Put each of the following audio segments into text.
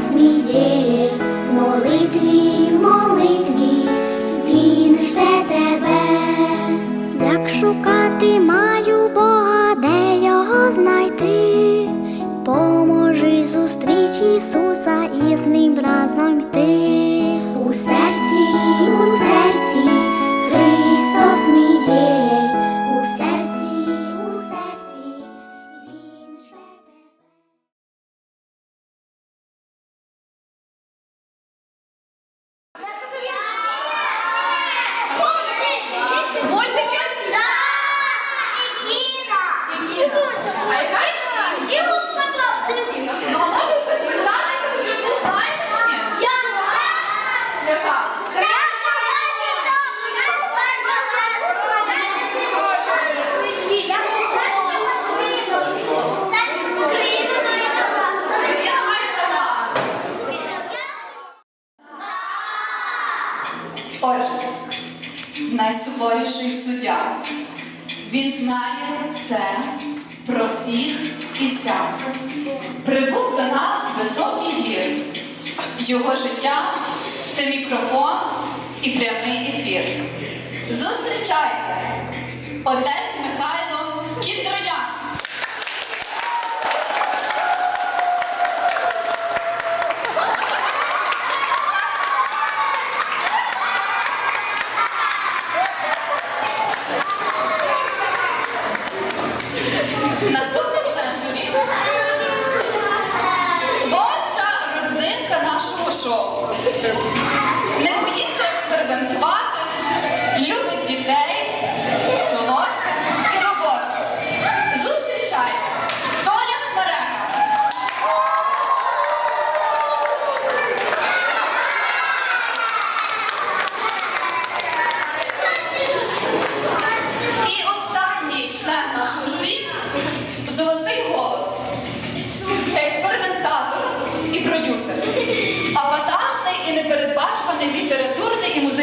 Христос мій є, В молитві, молитві, Він жде тебе. Як шукати маю Бога, де його знайти? Поможи зустріч Ісуса і з ним разом найсуворіший суддя. Він знає все про всіх і вся. Прибув до нас високий гір. Його життя це мікрофон і прямий ефір. Зустрічайте! Отець Михайло Кіндроняк. Наступний член журі. Творча родзинка нашого шоу.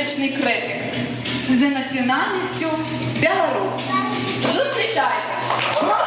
Музичний критик за національністю Білорус. Зустрічайте!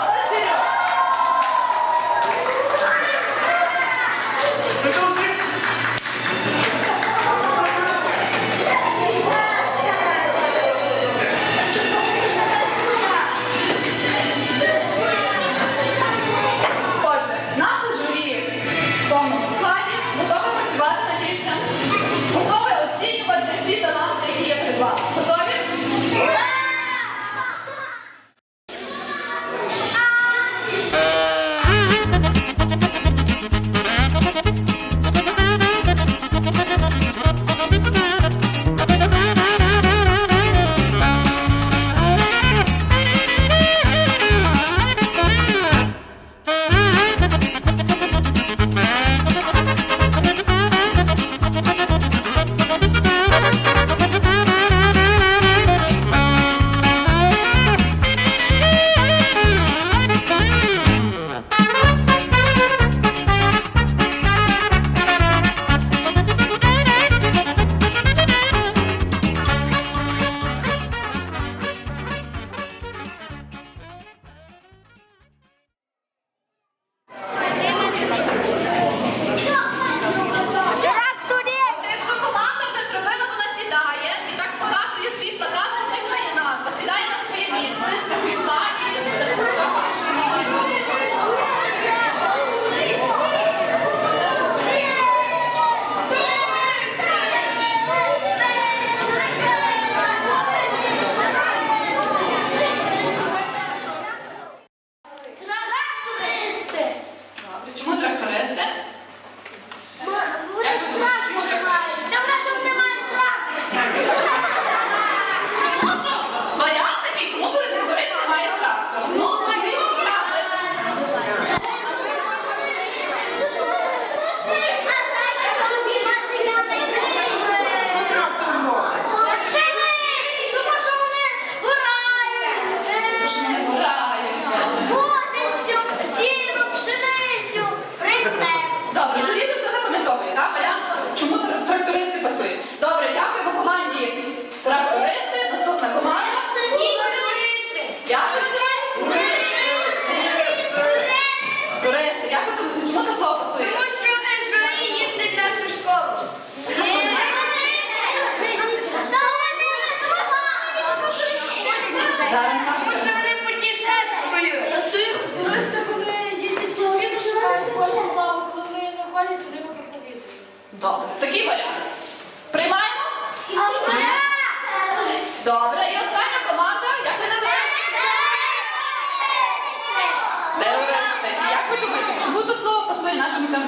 Терористи. Як ви думаєте, чому до слова пасує нашим цим?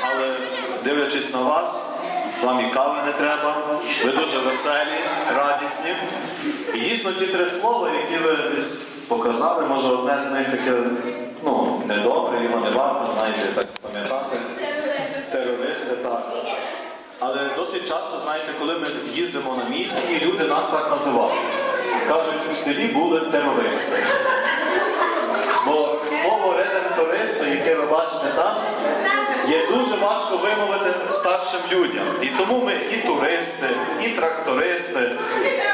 Але дивлячись на вас, вам і кави не треба. Ви дуже веселі, радісні. І дійсно ті три слова, які ви десь показали, може одне з них таке ну, недобре, його не варто, знаєте, так пам'ятати. Терористи, так. Але досить часто, знаєте, коли ми їздимо на місії, люди нас так називають. Кажуть, в селі були терористи. Бо слово редемтористи, яке ви бачите там, є дуже важко вимовити старшим людям. І тому ми і туристи, і трактористи.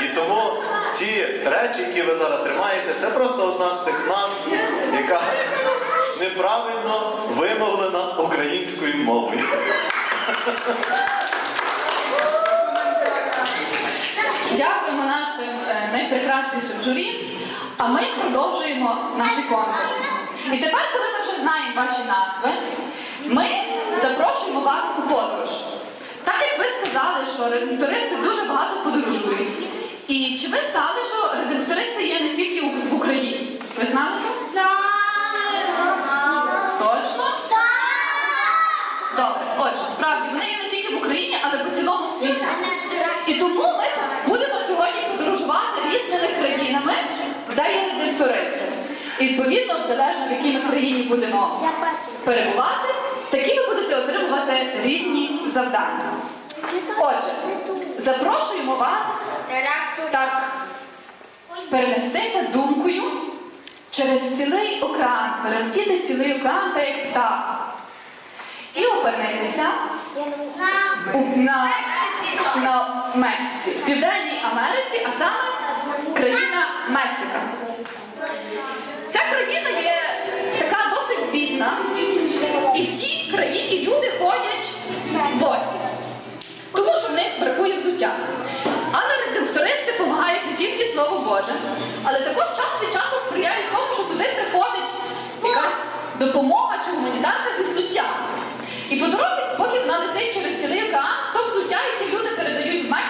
І тому ці речі, які ви зараз тримаєте, це просто одна з тих назв, яка неправильно вимовлена українською мовою. Найпрекраснішим журі, а ми продовжуємо наші конкурси. І тепер, коли ми вже знаємо ваші назви, ми запрошуємо вас у подорож. Так як ви сказали, що редактористи дуже багато подорожують. І чи ви знали, що редактористи є не тільки в Україні? Ви знали? Точно? Добре, отже, справді вони є не тільки в Україні, але по цілому світі. І тому ми будемо сьогодні подорожувати різними країнами, де є редактористи. І відповідно, залежно в якій ми країні будемо перебувати, такі ви будете отримувати різні завдання. Отже, запрошуємо вас так перенестися думкою через цілий океан, перелетіти цілий океан, так як птах. І опинитися у, на, на Мексиці, в Південній Америці, а саме країна Мексика. Ця країна є така досить бідна, і в тій країні люди ходять босі, тому що в них бракує взуття. Але редактористи допомагають не тільки Слово Боже, але також час від часу сприяють тому, що туди приходить якась допомога чи гуманітарка зі взуття. І по дорозі, поки вона летить через цілий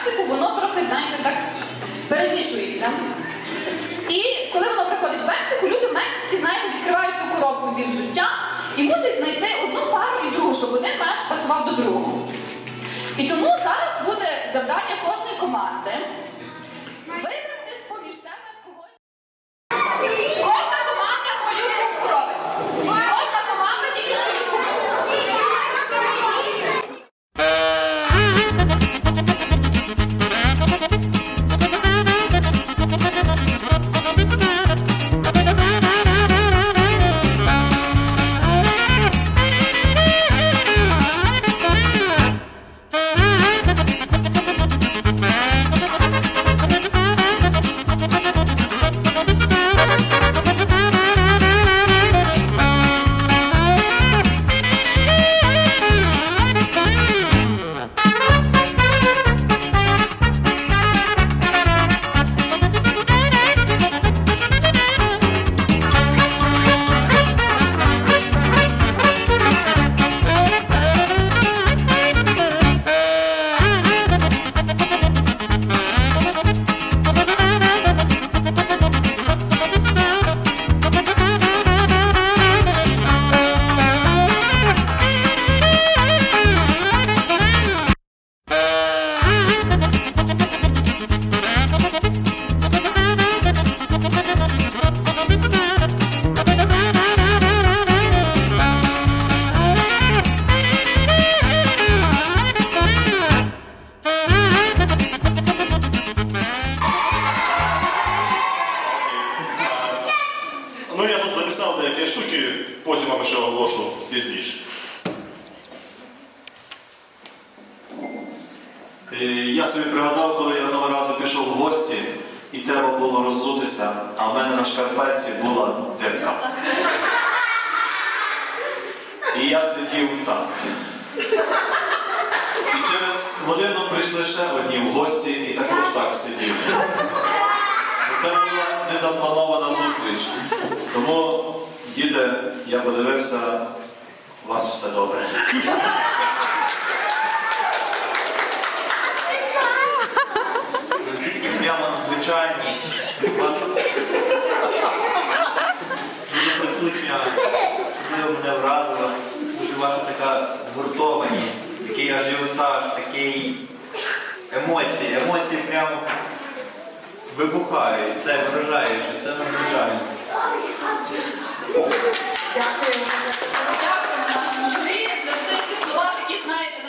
Мексику, воно трохи, знаєте, так перемішується. І коли воно приходить в Мексику, люди в Мексиці, знаєте, відкривають ту коробку зі взуття і мусять знайти одну пару і другу, щоб один меш пасував до другого. І тому прийшли ще одні в гості і також так сиділи. це була незапланована зустріч. Тому, діти, я подивився, у вас все добре. Прямо надзвичайно. Дуже присутня, особливо мене вразила, дуже ваша така згуртованість, такий ажіотаж, такий емоції. Емоції прямо вибухають. Це вражає, це надзвичайно. Дякуємо нашому журі. Завжди ці слова такі, знаєте,